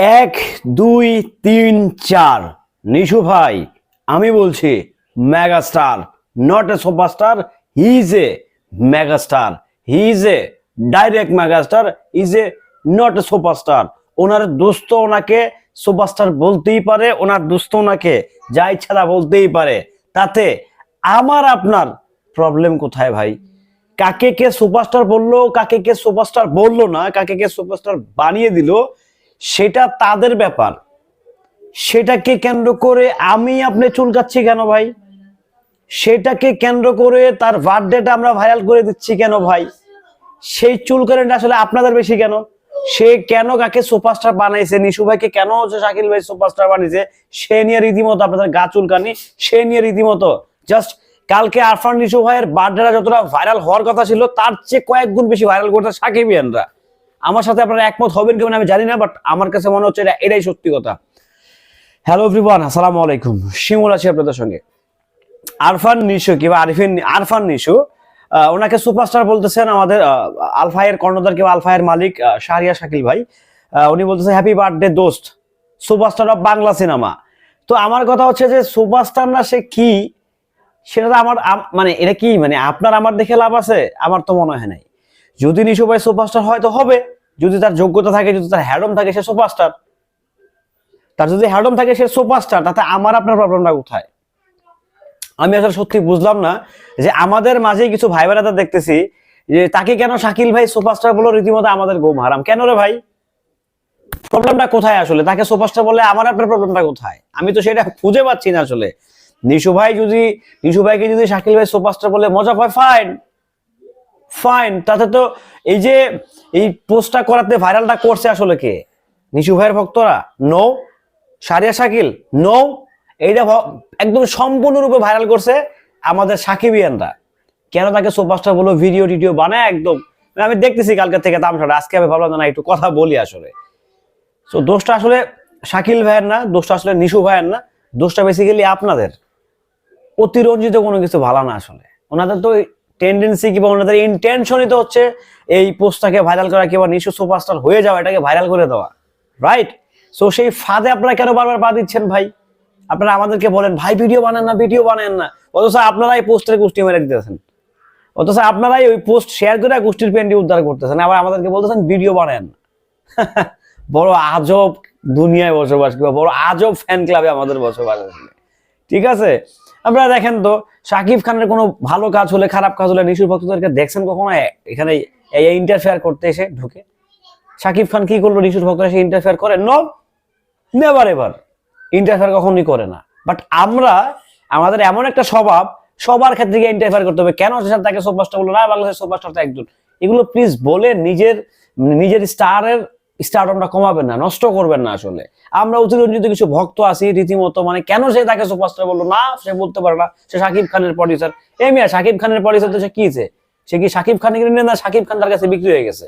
এক, দুই, তিন, চার। নিশু ভাই, আমি বলছি megastar not a superstar he is a megastar he is a direct megastar is a not a superstar ওনার দোস্ত ওনাকে সুপারস্টার বলতেই পারে, ওনার দোস্ত ওনাকে যা ইচ্ছা বলতেই পারে। তাতে আমার আপনার প্রবলেম কোথায় ভাই? কাকে কে সুপারস্টার বলল, কাকে কে সুপারস্টার বলল না, কাকে কে সুপারস্টার বানিয়ে দিল সেটা তাদের ব্যাপার। সেটাকে কেন্দ্র করে আমি আপনি চুলকাচ্ছি কেন ভাই? সেটাকে কেন্দ্র করে তার বার্থডেটা আমরা ভাইরাল করে দিচ্ছি কেন ভাই? সেই চুলকানিটা আসলে আপনাদের বেশি কেন? সে কেন কাকে সুপারস্টার বানাইছে? নিশু ভাইকে কেন শাকিল ভাই সুপারস্টার বানিয়েছে? সে নিয়ে রীতিমতো আপনাদের গা চুলকানি, সে নিয়ে রীতিমতো জাস্ট কালকে আরফান নিশু ভাইয়ের বার্থডেটা যতটা ভাইরাল হওয়ার কথা ছিল, তার চেয়ে কয়েক গুণ বেশি ভাইরাল করতে সাকিবিয়ানরা আমার সাথে আপনারা একমত হবেন কেমন আমি জানি না বাট আমার কাছে মনে হচ্ছে এটা এটাই সত্যি কথা। হ্যালো এভরিওয়ান আসসালামু আলাইকুম। শিমুল আছি আপনাদের সঙ্গে। আরফান নিশু কিংবা আরিফিন আরফান নিশু ওনাকে সুপারস্টার বলতেছেন আমাদের আলফায়ের কর্ণধার কিংবা আলফায়ের মালিক শাহরিয়া শাকিল ভাই। উনি বলতেছে হ্যাপি বার্থডে দোস্ত সুপারস্টার অফ বাংলা সিনেমা তো আমার কথা হচ্ছে যে সুপারস্টার না সে কি, সেটা আমার মানে এটা কি? মানে আপনার আমার দেখে লাভ আছে, আমার তো মনে হয় নাই। যদি নিশু ভাই সুপারস্টার হয় তো হবে। যদি তার যোগ্যতা থাকে, যদি তার হ্যাডম থাকে, সে সুপারস্টার। তার যদি হ্যাডম থাকে, সে সুপারস্টার। তাতে আমার আপনার প্রবলেমটা কোথায়? আমি আসলে সত্যি বুঝলাম না যে আমাদের মাঝে কিছু ভাই বেড়াতে দেখতেছি যে তাকে কেন শাকিল ভাই সুপারস্টার বলে রীতিমতো আমাদের গোম হারাম। কেন রে ভাই? প্রবলেমটা কোথায় আসলে? তাকে সুপারস্টার বলে আমার আপনার প্রবলেমটা কোথায়? আমি তো সেটা খুঁজে পাচ্ছি না আসলে। নিশু ভাই যদি নিশু ভাইকে যদি শাকিল ভাই সুপারস্টার বলে মজা পায় ফাইন ফাইন তাতে তো এই যে এই পোস্টটা করাতে ভাইরালটা করছে আসলে কে? নিশু ভাইয়ের ভক্তরা? নো সারিয়া শাকিল? নো এইটা একদম সম্পূর্ণরূপে ভাইরাল করছে আমাদের সাকিবিয়ানরা। কেন তাকে সুপারস্টার বলো ভিডিও টিডিও বানায় একদম? মানে আমি দেখতেছি কালকে থেকে তামসাটা আজকে আমি ভাবলাম না, একটু কথা বলি আসলে। তো দোষটা আসলে শাকিল ভাইয়ের না, দোষটা আসলে নিশু ভাইয়ের না, দোষটা বেসিক্যালি আপনাদের। অতিরঞ্জিত কোনো কিছু ভালো না আসলে। ওনাদের তো টেন্ডেন্সি কিংবা ওনাদের ইন্টেনশনই তো হচ্ছে এই পোস্টটাকে ভাইরাল করা কিংবা নিশু সুপারস্টার হয়ে যাওয়া, এটাকে ভাইরাল করে দেওয়া রাইট সো সেই ফাঁদে আপনারা কেন বারবার পা দিচ্ছেন ভাই? আপনারা আমাদেরকে বলেন, ভাই ভিডিও বানান না ভিডিও বানান না। অথচ আপনারা এই পোস্টের গোষ্ঠী মেরে দিতেছেন। অথচ আপনারাই ওই পোস্ট শেয়ার করে গোষ্ঠীর পেন্ডি উদ্ধার করতেছেন, আবার আমাদেরকে বলতেছেন ভিডিও বানান বড় আজব দুনিয়ায় বসবাস কিংবা বড় আজব ফ্যান ক্লাবে আমাদের বসবাস আসলে ঠিক আছে? আপনারা দেখেন তো শাকিব খানের কোনো ভালো কাজ হলে, খারাপ কাজ হলে নিশুর ভক্তদেরকে দেখছেন কখনো? এখানে এই ইন্টারফেয়ার করতে এসে ঢুকে। শাকিব খান কি করল? নিশুর ভক্তরা সে ইন্টারফেয়ার করে? নো নেভার এভার ইন্টারফেয়ার কখনোই করে না। বাট আমরা, আমাদের এমন একটা স্বভাব, সবার ক্ষেত্রে গিয়ে ইন্টারফেয়ার করতে হবে। কেন সে তাকে সুপারস্টার বলল? না, বাংলাদেশের সুপারস্টার তো একজন। এগুলো প্লিজ বলে নিজের নিজের স্টারের স্টারডমটা কমাবেন না, নষ্ট করবেন না আসলে। আমরা অতিরঞ্জিত কিছু ভক্ত আছি, রীতিমতো মানে কেন সে তাকে সুপারস্টার বলল? না, সে বলতে পারে না। সে শাকিব খানের প্রডিউসার এই মিয়া শাকিব খানের প্রডিউসার তো সে কি? সে কি শাকিব খান কিনে না শাকিব খান তার কাছে বিক্রি হয়ে গেছে?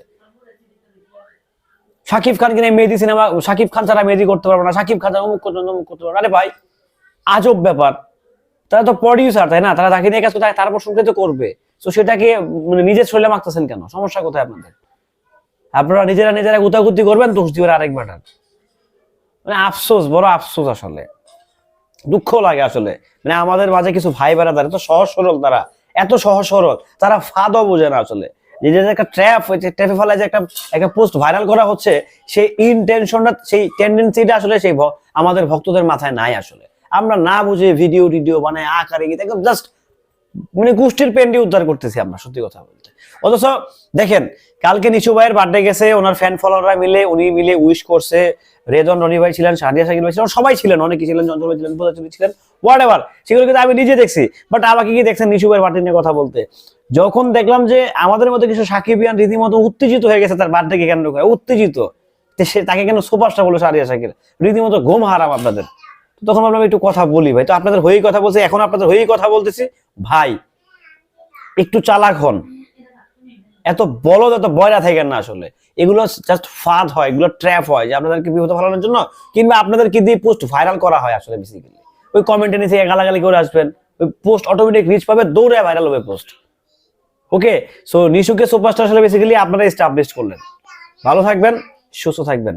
শাকিব খান কিনে মেহেদি সিনেমা শাকিব খান ছাড়া মেহেদি করতে পারব না। শাকিব খান অমুক করতে অমুক করতে পারব আরে ভাই, আজব ব্যাপার। তারা তো প্রডিউসার তাই না? তারা তাকে নিয়ে কাজ করতে তারপর শুনতে তো করবে। তো সেটাকে মানে নিজের শরীরে মাখতেছেন কেন? সমস্যা কোথায় আপনাদের? আপনারা নিজেরা নিজেরা গুতাগুতি করবেন, দোষ দিবেন আরেক ব্যাটার মানে আফসোস, বড় আফসোস আসলে। দুঃখ লাগে আসলে। মানে আমাদের মাঝে কিছু ভাই বেড়াদার এত সহজ সরল তারা, এত সহজ সরল, তারা ফাদও বোঝে না আসলে। যে একটা ট্র্যাপ হয়েছে ট্র্যাপে ফেলা যে একটা একটা পোস্ট ভাইরাল করা হচ্ছে, সেই ইনটেনশনটা সেই টেন্ডেন্সিটা আসলে সেই আমাদের ভক্তদের মাথায় নাই আসলে। আমরা না বুঝে ভিডিও টিডিও বানায়, আকারে গিয়ে একদম জাস্ট মানে গোষ্ঠীর পেন্ডি উদ্ধার করতেছি আমরা, সত্যি কথা বলতে। অথচ দেখেন, কালকে নিচু ভাইয়ের বার্থডে গেছে, ওনার ফ্যান ফলোয়াররা মিলে, উনি মিলে উইশ করছে। রেজন রনি ভাই ছিলেন, সাদিয়া সাকিব ভাই ছিলেন সবাই ছিলেন, অনেকে ছিলেন, চঞ্চল ভাই ছিলেন পদাচুরি ছিলেন হোয়াট এভার সেগুলো কিন্তু আমি নিজে দেখছি বাট আমাকে কি দেখছেন নিচু ভাইয়ের বার্থডে নিয়ে কথা বলতে। যখন দেখলাম যে আমাদের মধ্যে কিছু সাকিবিয়ান রীতিমতো উত্তেজিত হয়ে গেছে তার বার্থডেকে কেন্দ্র করে, উত্তেজিত সে তাকে কেন সুপারস্টার বলো সারিয়া সাকিব? রীতিমতো ঘুম হারাম আপনাদের। তখন ভাবলাম একটু কথা বলি ভাই। তো আপনাদের হয়েই কথা বলছি, এখন আপনাদের হয়েই কথা বলতেছি। ভাই, একটু চালাক হন। এত বলদ, এত বয়রা থাকেন না আসলে। এগুলো জাস্ট ফাঁদ হয়, এগুলো ট্র্যাপ হয়, যে আপনাদেরকে বিপদ ফেলানোর জন্য কিংবা আপনাদেরকে দিয়ে পোস্ট ভাইরাল করা হয় আসলে বেসিক্যালি ওই কমেন্টে নিচে গালাগালি করে আসবেন, ওই পোস্ট অটোমেটিক রিচ পাবে, দৌড়ে ভাইরাল হবে পোস্ট ওকে সো নিশুকে সুপারস্টার আসলে বেসিক্যালি আপনারা স্টাবলিশ করলেন। ভালো থাকবেন, সুস্থ থাকবেন।